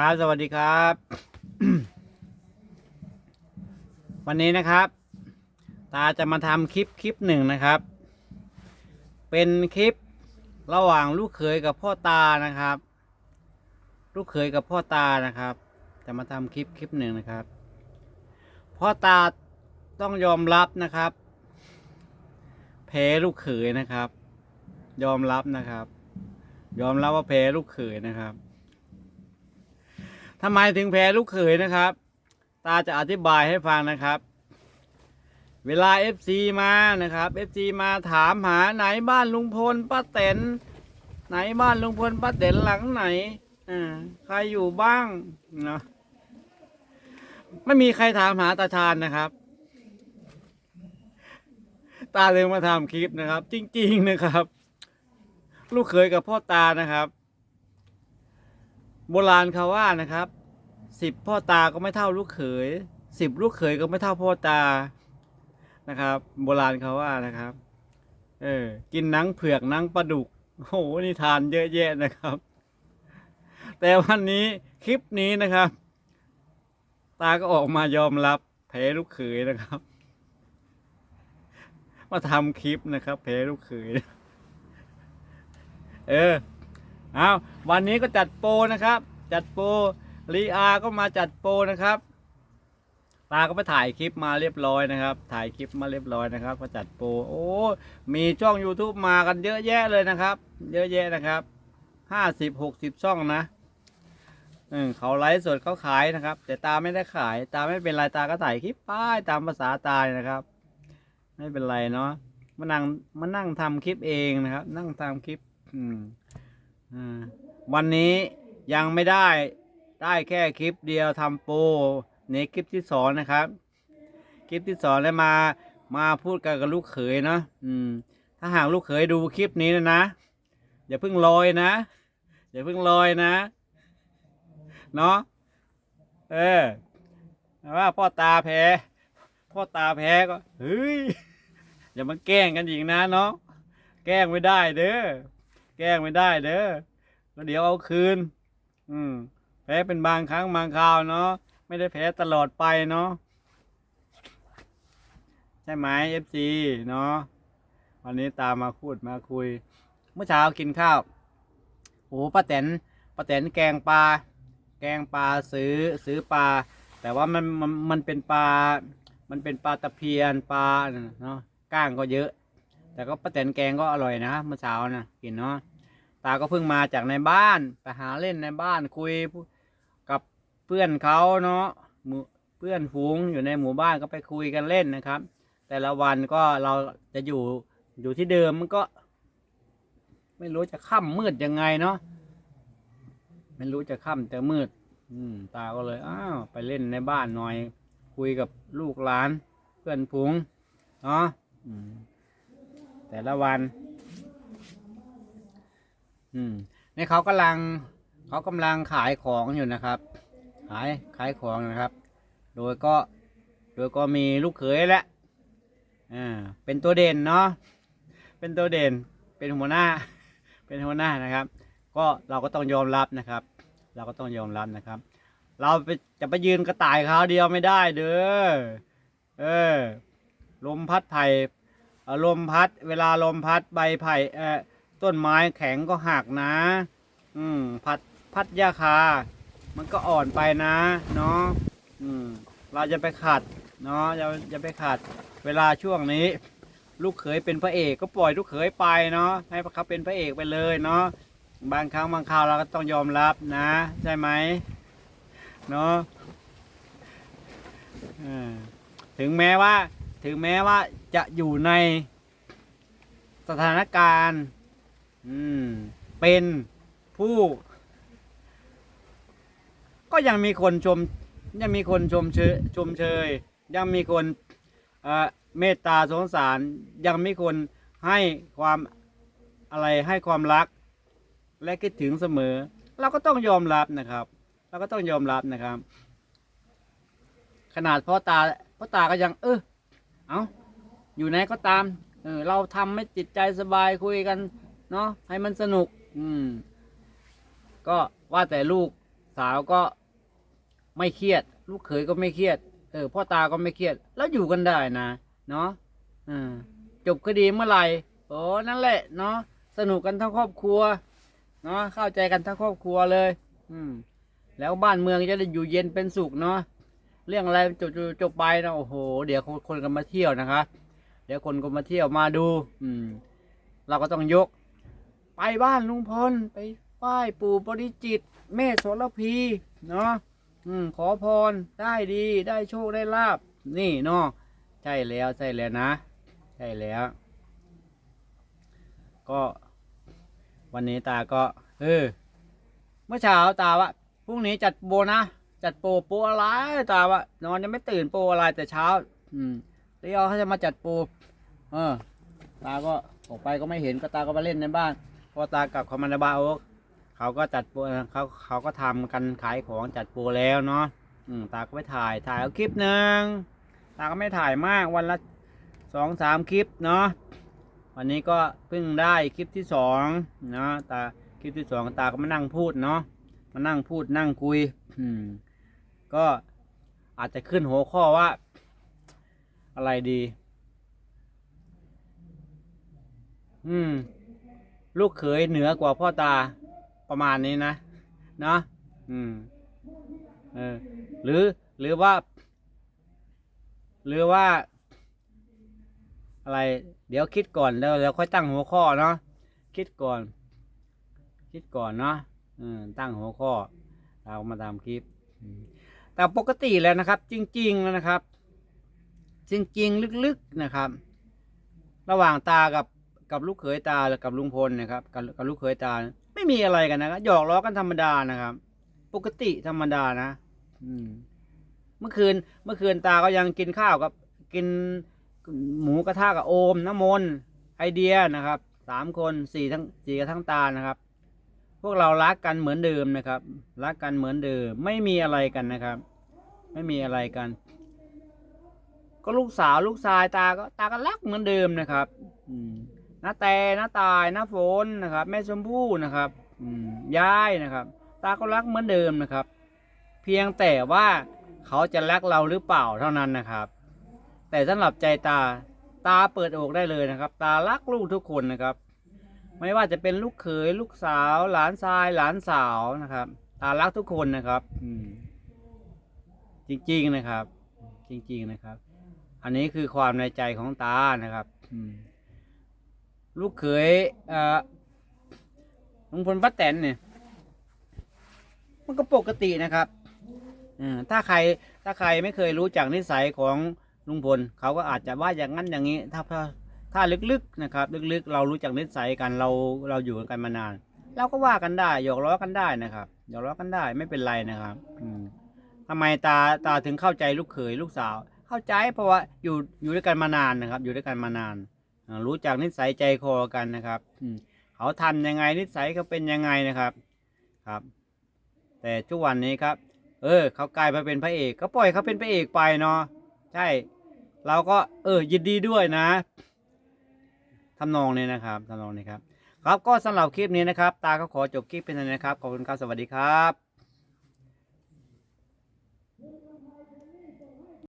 ครับ สวัสดีครับ วันนี้นะครับ ตาจะมาทำคลิปคลิปหนึ่งนะครับ เป็นคลิประหว่างลูกเขยกับพ่อตานะครับ ลูกเขยกับพ่อตานะครับ จะมาทำคลิปคลิปหนึ่งนะครับ พ่อตาต้องยอมรับนะครับ แพ้ลูกเขยนะครับ ยอมรับนะครับ ยอมรับว่าแพ้ลูกเขยนะครับ ทำไมถึงแพ้ลูกเขยนะครับ ตาจะอธิบายให้ฟังนะครับ เวลา FC มานะครับ FC มาถามหาไหนบ้านลุงพลป้าแตนไหนบ้านลุงพลป้าแตนหลังไหนอ่าใครอยู่บ้างเนาะไม่มีใครถามหาตาชาญนะครับ ตาเลยมาทำคลิปนะครับ จริง ๆนะครับ ลูกเขยกับพ่อตานะครับ โบราณเขาว่านะครับสิบพ่อตาก็ไม่เท่าลูกเขยสิบลูกเขยก็ไม่เท่าพ่อตานะครับ โบราณเขาว่านะครับ เออ กินนังเผือกนังปลาดุกโอ้โหนี่ทานเยอะแยะนะครับ แต่วันนี้คลิปนี้นะครับ ตาก็ออกมายอมรับแพ้ลูกเขยนะครับ มาทำคลิปนะครับแพ้ลูกเขย เออ เอาวันนี้ก็จัดโปรนะครับ จัดโปรลีอาก็มาจัดโปรนะครับตาก็ไปถ่ายคลิปมาเรียบร้อยนะครับ ถ่ายคลิปมาเรียบร้อยนะครับ ก็จัดโปรโอ้มีช่อง YouTube มากันเยอะแยะเลยนะครับ เยอะแยะนะครับห้าสิบหกสิบช่องนะเออเขาไลฟ์สดเขาขายนะครับ แต่ตาไม่ได้ขาย ตาไม่เป็นไรตาก็ถ่ายคลิปป้ายตามภาษาตายนะครับ ไม่เป็นไรเนาะมานั่งมานั่งทำคลิปเองนะครับ นั่งทำคลิป อืม วันนี้ยังไม่ได้ได้แค่คลิปเดียวทำโปรในคลิปที่สองนะครับ คลิปที่สองแล้วมามาพูดกันกับลูกเขยเนาะอืม ถ้าหากลูกเขยดูคลิปนี้นะนะอย่าเพิ่งลอยนะ อย่าเพิ่งลอยนะ เนาะเออว่าพ่อตาแพ้พ่อตาแพ้ก็เฮ้ยอย่ามาแกล้งกันอีกนะเนาะแกล้งไม่ได้เด้อ แกล้งไม่ได้เด้อแล้วเดี๋ยวเอาคืน อืม แพ้เป็นบางครั้งบางคราวเนาะไม่ได้แพ้ตลอดไปเนาะใช่ไหมเอฟซีเนาะวันนี้ตามมาพูดมาคุย เมื่อเช้ากินข้าวโอ้ป้าแตนป้าแตนแกงปลา แกงปลาซื้อซื้อปลา แต่ว่ามันมันมันเป็นปลา มันเป็นปลาตะเพียนปลาเนาะก้างก็เยอะ แต่ก็ป้าแตนแกงก็อร่อยนะเมื่อเช้านะกินเนาะตาก็เพิ่งมาจากในบ้านไปหาเล่นในบ้านคุยกับเพื่อนเขาเนาะเพื่อนฝูงอยู่ในหมู่บ้านก็ไปคุยกันเล่นนะครับ แต่ละวันก็เราจะอยู่อยู่ที่เดิมมันก็ ไม่รู้จะค่ำมืดยังไงเนาะไม่รู้จะค่ำจะมืด อืม ตาก็เลยอ้าวไปเล่นในบ้านหน่อย คุยกับลูกหลาน เพื่อนฝูงเนาะ แต่ละวัน อืมนี่เขากำลังเขากำลังขายของอยู่นะครับ ขายขายของนะครับ โดยก็โดยก็มีลูกเขยและอ่าเป็นตัวเด่นเนาะเป็นตัวเด่นเป็นหัวหน้า เป็นหัวหน้านะครับ ก็เราก็ต้องยอมรับนะครับ เราก็ต้องยอมรับนะครับ เราไปจะไปยืนกระต่ายเขาเดียวไม่ได้เด้อเออลมพัดไผ่ ลมพัด เวลาลมพัดใบไผ่เออต้นไม้แข็งก็หักนะ อืมพัดพัดหญ้าคา มันก็อ่อนไปนะเนาะอืมเราจะไปขัดเนาะอย่าอย่าไปขัด เวลาช่วงนี้ ลูกเขยเป็นพระเอกก็ปล่อยลูกเขยไปเนาะให้เขาเป็นพระเอกไปเลยเนาะบางครั้งบางคราวเราก็ต้องยอมรับนะ ใช่ไหมเนาะถึงแม้ว่า ถึงแม้ว่าจะอยู่ในสถานการณ์เป็นผู้ ก็ยังมีคนชม ยังมีคนชมเชยชมเชย ยังมีคนเมตตาสงสาร ยังมีคนให้ความอะไรให้ความรัก และคิดถึงเสมอ เราก็ต้องยอมรับนะครับ เราก็ต้องยอมรับนะครับ ขนาดพ่อตาพ่อตาก็ยัง เออ เอาอยู่ไหนก็ตาม เออ เราทำให้จิตใจสบายคุยกันเนาะให้มันสนุก อืม ก็ว่าแต่ลูกสาวก็ไม่เครียด ลูกเขยก็ไม่เครียด เออ พ่อตาก็ไม่เครียด แล้วอยู่กันได้นะ เนาะอ่าจบคดีเมื่อไหร่โอ้นั่นแหละ เนาะสนุกกันทั้งครอบครัว เนาะเข้าใจกันทั้งครอบครัวเลย อืม แล้วบ้านเมืองจะได้อยู่เย็นเป็นสุขเนาะ เรื่องอะไรจบจบจบไปนะโอ้โห เดี๋ยวคนกันมาเที่ยวนะครับเดี๋ยวคนก็มาเที่ยวมาดู อืม เราก็ต้องยก ไปบ้านลุงพลไปไหว้ปู่ปริจิตแม่โสระพีเนาะอืม ขอพรได้ดีได้โชคได้ลาบนี่เนาะใช่แล้วใช่แล้วนะ ใช่แล้ว ก็วันนี้ตาก็ เออ เมื่อเช้าตาว่าพรุ่งนี้จัดโบนะ จัดโปรโปรอะไรตาว่านอนยังไม่ตื่นโปรอะไรแต่เช้า อืมเดี๋ยวเขาจะมาจัดโปรเออ ตาก็ออกไปก็ไม่เห็นก็ตาก็มาเล่นในบ้านพอตากลับเขามาในบ้านโอ๊กเขาก็จัดโปรเขาเขาก็ทำกันขายของจัดโปรแล้วเนาะอืมตาก็ไปถ่ายถ่ายเอาคลิปหนึ่งตาก็ไม่ถ่ายมากวันละสองสามคลิปเนาะวันนี้ก็เพิ่งได้คลิปที่สองเนาะตาคลิปที่สองตาก็มานั่งพูดเนาะมานั่งพูดนั่งคุย อืม ก็อาจจะขึ้นหัวข้อว่า อะไรดี อืม ลูกเขยเหนือกว่าพ่อตาประมาณนี้นะ เนาะอืม เออ หรือหรือว่า หรือว่า อะไร เดี๋ยวคิดก่อนแล้วแล้วค่อยตั้งหัวข้อเนาะคิดก่อน คิดก่อนเนาะอืมตั้งหัวข้อเรามาตามคลิปอืม แต่ปกติแล้วนะครับ จริงๆแล้วนะครับ จริงๆลึกๆนะครับ ระหว่างตากับกับลูกเขยตาหรือกับลุงพลนะครับกับกับลูกเขยตา ไม่มีอะไรกันนะครับหยอกล้อกันธรรมดานะครับ ปกติธรรมดานะอืมเมื่อคืนเมื่อคืนตาก็ยังกินข้าวกับกินหมูกระทะกับโอมน้ำมนต์ไอเดียนะครับสามคนสี่ทั้งสี่กับทั้งตานะครับ วกเรารักกันเหมือนเดิมนะครับ รักกันเหมือนเดิม ไม่มีอะไรกันนะครับ ไม่มีอะไรกัน ก็ลูกสาวลูกชายตาก็ตาก็รักเหมือนเดิมนะครับอน้าแต่น้าตายน้าฝนนะครับ แม่ชมพู่นะครับอยายนะครับ ตาก็รักเหมือนเดิมนะครับ เพียงแต่ว่าเขาจะรักเราหรือเปล่าเท่านั้นนะครับ แต่สำหรับใจตาตาเปิดอกได้เลยนะครับ ตารักลูกทุกคนนะครับ ไม่ว่าจะเป็นลูกเขยลูกสาว หลานชายหลานสาวนะครับตารักทุกคนนะครับ อืม จริงๆนะครับ จริง ๆนะครับ อันนี้คือความในใจของตานะครับ อืม ลูกเขยเอ่อลุงพลป้าแตนเนี่ย มันก็ปกตินะครับอถ้าใครถ้าใครไม่เคยรู้จักนิสัยของลุงพลเขาก็อาจจะว่าอย่างนั้นอย่างนี้ ถ้า ถ้าลึกๆนะครับ ลึกๆ เรารู้จักนิสัยกันเราเราอยู่กันมานาน เราก็ว่ากันได้หยอกล้อกันได้นะครับหยอกล้อกันได้ไม่เป็นไรนะครับอืมทำไมตาตาถึงเข้าใจลูกเขยลูกสาว เข้าใจเพราะว่าอยู่อยู่ด้วยกันมานานนะครับ อยู่ด้วยกันมานานรู้จักนิสัยใจคอกันนะครับอืเขาทำยังไงนิสัยเขาเป็นยังไงนะครับครับ แต่ทุกวันนี้ครับ เออ เขากลายมาเป็นพระเอก ก็ปล่อยเขาเป็นพระเอกไปเนาะใช่ เราก็เออยินดีด้วยนะ ทำนองนี้นะครับทำนองนี้ครับ ครับก็สำหรับคลิปนี้นะครับ ตาก็ขอจบคลิปเป็นเท่นี้นะครับ ขอบคุณครับ สวัสดีครับ